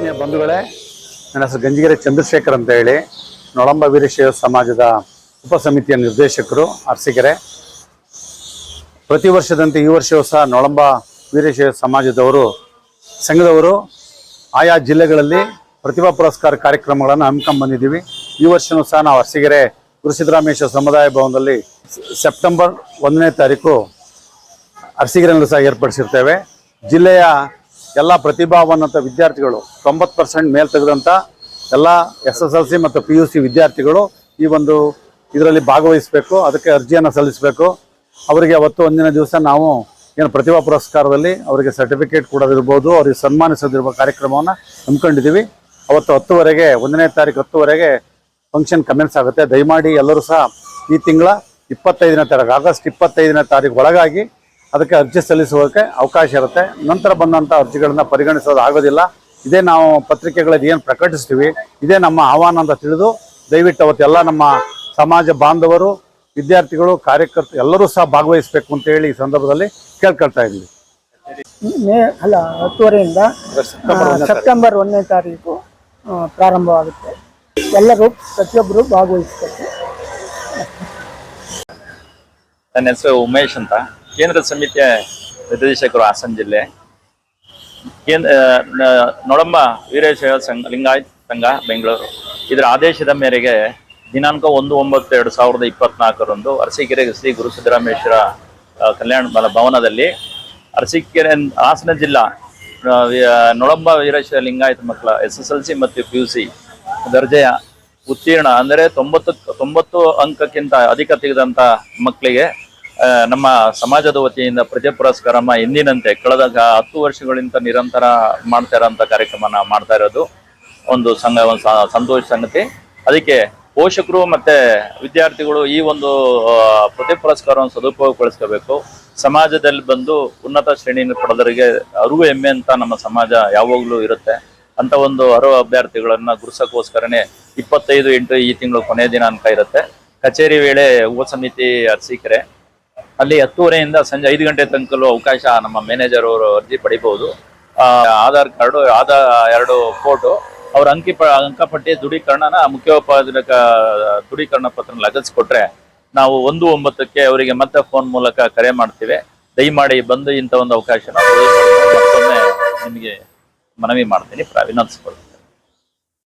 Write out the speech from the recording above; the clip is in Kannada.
ಆತ್ಮೀಯ ಬಂಧುಗಳೇ, ನನ್ನ ಹೆಸರು ಗಂಜಿಗೆರೆ ಚಂದ್ರಶೇಖರ್ ಅಂತ ಹೇಳಿ. ನೊಳಂಬ ವೀರಶೈವ ಸಮಾಜದ ಉಪ ಸಮಿತಿಯ ನಿರ್ದೇಶಕರು, ಅರಸಿಗೆರೆ. ಪ್ರತಿ ವರ್ಷದಂತೆ ಈ ವರ್ಷವೂ ಸಹ ನೊಳಂಬ ವೀರಶೈವ ಸಮಾಜದವರು, ಸಂಘದವರು, ಆಯಾ ಜಿಲ್ಲೆಗಳಲ್ಲಿ ಪ್ರತಿಭಾ ಪುರಸ್ಕಾರ ಕಾರ್ಯಕ್ರಮಗಳನ್ನು ಹಮ್ಮಿಕೊಂಡು ಬಂದಿದ್ದೀವಿ. ಈ ವರ್ಷವೂ ಸಹ ನಾವು ಅರಸೀಕೆರೆ ಗುರುಸಿದ್ದರಾಮೇಶ್ವರ ಸಮುದಾಯ ಭವನದಲ್ಲಿ ಸೆಪ್ಟೆಂಬರ್ ಒಂದನೇ ತಾರೀಕು ಅರಸಿಗೆರೆಯಲ್ಲೂ ಸಹ ಏರ್ಪಡಿಸಿರ್ತೇವೆ. ಜಿಲ್ಲೆಯ ಎಲ್ಲ ಪ್ರತಿಭಾವಂತ ವಿದ್ಯಾರ್ಥಿಗಳು ತೊಂಬತ್ತು ಪರ್ಸೆಂಟ್ ಮೇಲೆ ತೆಗೆದಂಥ ಎಲ್ಲ ಎಸ್ ಎಸ್ ಎಲ್ ಸಿ ಮತ್ತು ಪಿ ಯು ಸಿ ವಿದ್ಯಾರ್ಥಿಗಳು ಈ ಒಂದು ಇದರಲ್ಲಿ ಭಾಗವಹಿಸಬೇಕು, ಅದಕ್ಕೆ ಅರ್ಜಿಯನ್ನು ಸಲ್ಲಿಸಬೇಕು. ಅವರಿಗೆ ಅವತ್ತು ಒಂದಿನ ದಿವಸ ನಾವು ಏನು ಪ್ರತಿಭಾ ಪುರಸ್ಕಾರದಲ್ಲಿ ಅವರಿಗೆ ಸರ್ಟಿಫಿಕೇಟ್ ಕೊಡೋದಿರ್ಬೋದು, ಅವರಿಗೆ ಸನ್ಮಾನಿಸೋದಿರುವ ಕಾರ್ಯಕ್ರಮವನ್ನು ಹಮ್ಮಿಕೊಂಡಿದ್ದೀವಿ. ಅವತ್ತು ಹತ್ತುವರೆಗೆ, ಒಂದನೇ ತಾರೀಕು ಹತ್ತುವರೆಗೆ ಫಂಕ್ಷನ್ ಕಮೆನ್ಸ್ ಆಗುತ್ತೆ. ದಯಮಾಡಿ ಎಲ್ಲರೂ ಸಹ ಈ ತಿಂಗಳ ಇಪ್ಪತ್ತೈದನೇ ತಾರೀಕು, ಆಗಸ್ಟ್ ಇಪ್ಪತ್ತೈದನೇ ತಾರೀಕು ಒಳಗಾಗಿ ಅದಕ್ಕೆ ಅರ್ಜಿ ಸಲ್ಲಿಸುವುದಕ್ಕೆ ಅವಕಾಶ ಇರುತ್ತೆ. ನಂತರ ಬಂದಂಥ ಅರ್ಜಿಗಳನ್ನ ಪರಿಗಣಿಸೋದಾಗೋದಿಲ್ಲ ಇದೇ ನಾವು ಪತ್ರಿಕೆಗಳಲ್ಲಿ ಏನು ಪ್ರಕಟಿಸ್ತೀವಿ ಇದೇ ನಮ್ಮ ಆಹ್ವಾನ ಅಂತ ತಿಳಿದು ದಯವಿಟ್ಟು ಅವತ್ತೆಲ್ಲ ನಮ್ಮ ಸಮಾಜ ಬಾಂಧವರು ವಿದ್ಯಾರ್ಥಿಗಳು ಕಾರ್ಯಕರ್ತರು ಎಲ್ಲರೂ ಸಹ ಭಾಗವಹಿಸಬೇಕು ಅಂತ ಹೇಳಿ ಈ ಸಂದರ್ಭದಲ್ಲಿ ಕೇಳ್ಕೊಳ್ತಾ ಇದ್ವಿ. ಮೇ ಅಲ್ಲ ಹತ್ತುವರೆಯಿಂದ ಸೆಪ್ಟೆಂಬರ್ ಒಂದನೇ ತಾರೀಕು. ಪ್ರಾರಂಭವಾಗುತ್ತೆ. ಎಲ್ಲರೂ ಪ್ರತಿಯೊಬ್ಬರು ಭಾಗವಹಿಸಬೇಕು. ನನ್ನ ಹೆಸರು ಉಮೇಶ್ ಅಂತ. ಕೇಂದ್ರ ಸಮಿತಿಯ ನಿರ್ದೇಶಕರು ಹಾಸನ ಜಿಲ್ಲೆ. ಕೇಂದ್ರ ವೀರೇಶ ನೊಳಂಬ ವೀರಶೈವ ಸಂಘ, ಲಿಂಗಾಯತ್ ಸಂಘ, ಬೆಂಗಳೂರು. ಇದರ ಆದೇಶದ ಮೇರೆಗೆ ದಿನಾಂಕ ಒಂದು ಒಂಬತ್ತು ಎರಡು ಸಾವಿರದ ಇಪ್ಪತ್ನಾಲ್ಕರಂದು ಅರಸೀಕೆರೆ ಶ್ರೀ ಗುರು ಸಿದ್ದರಾಮೇಶ್ವರ ಕಲ್ಯಾಣ ಭವನದಲ್ಲಿ ಅರಸೀಕೆರೆ ಹಾಸನ ಜಿಲ್ಲಾ ನೊಳಂಬ ವೀರೇಶ್ವರ ಲಿಂಗಾಯತ ಮಕ್ಕಳ ಎಸ್ ಎಸ್ ಎಲ್ ಸಿ ಮತ್ತು ಪಿ ಯು ಸಿ ದರ್ಜೆಯ ಉತ್ತೀರ್ಣ, ಅಂದರೆ ತೊಂಬತ್ತು ತೊಂಬತ್ತು ಅಂಕಕ್ಕಿಂತ ಅಧಿಕ ತೆಗೆದಂಥ ಮಕ್ಕಳಿಗೆ ನಮ್ಮ ಸಮಾಜದ ವತಿಯಿಂದ ಪ್ರಜೆ ಪುರಸ್ಕಾರಮ್ಮ ಎಂದಿನಂತೆ ಕಳೆದ ಹತ್ತು ವರ್ಷಗಳಿಂದ ನಿರಂತರ ಮಾಡ್ತಾ ಇರೋಂಥ ಕಾರ್ಯಕ್ರಮನ ಮಾಡ್ತಾ ಇರೋದು. ಒಂದು ಸಂಘ ಸಂತೋಷ ಸಂಗತಿ. ಅದಕ್ಕೆ ಪೋಷಕರು ಮತ್ತೆ ವಿದ್ಯಾರ್ಥಿಗಳು ಈ ಒಂದು ಪ್ರತಿ ಪುರಸ್ಕಾರವನ್ನು ಸದುಪಯೋಗಗೊಳಿಸ್ಕೋಬೇಕು ಸಮಾಜದಲ್ಲಿ ಬಂದು ಉನ್ನತ ಶ್ರೇಣಿಯನ್ನು ಪಡೆದವರಿಗೆ ಅರಿವು, ಹೆಮ್ಮೆ ಅಂತ ನಮ್ಮ ಸಮಾಜ ಯಾವಾಗಲೂ ಇರುತ್ತೆ. ಅಂತ ಒಂದು ಅರ್ಹ ಅಭ್ಯರ್ಥಿಗಳನ್ನ ಗುರುಸಕ್ಕೋಸ್ಕರನೇ ಇಪ್ಪತ್ತೈದು ಎಂಟು ಈ ತಿಂಗಳು ಕೊನೆಯ ದಿನಾಂಕ ಇರುತ್ತೆ. ಕಚೇರಿ ವೇಳೆ ಉಪ ಸಮಿತಿ ಅರಸೀಕೆರೆ ಅಲ್ಲಿ ಹತ್ತುವರೆಯಿಂದ ಸಂಜೆ ಐದು ಗಂಟೆ ತನಕಲ್ಲೂ ಅವಕಾಶ ನಮ್ಮ ಮ್ಯಾನೇಜರ್ ಅವರು ಅರ್ಜಿ ಪಡಿಬಹುದು. ಆಧಾರ್ ಕಾರ್ಡ್, ಆಧಾರ್ ಎರಡು ಫೋಟೋ, ಅವ್ರ ಅಂಕಿ ಅಂಕಪಟ್ಟಿ ದೃಢೀಕರಣನ ಮುಖ್ಯೋಪಾಧ್ಯಾಯಕ ದೃಢೀಕರಣ ಪತ್ರ ಲಗಲಿಸ್ಕೊಟ್ರೆ ನಾವು ಒಂದು ಒಂಬತ್ತಕ್ಕೆ ಅವರಿಗೆ ಮತ್ತೆ ಫೋನ್ ಮೂಲಕ ಕರೆ ಮಾಡ್ತೀವಿ. ದಯಮಾಡಿ ಬಂದು ಇಂಥ ಒಂದು ಅವಕಾಶ ಮತ್ತೊಮ್ಮೆ ನಿಮಗೆ ಮನವಿ ಮಾಡ್ತೀನಿ. ವಿನಂತಿಸ್ಕೊಳ್ತೀನಿ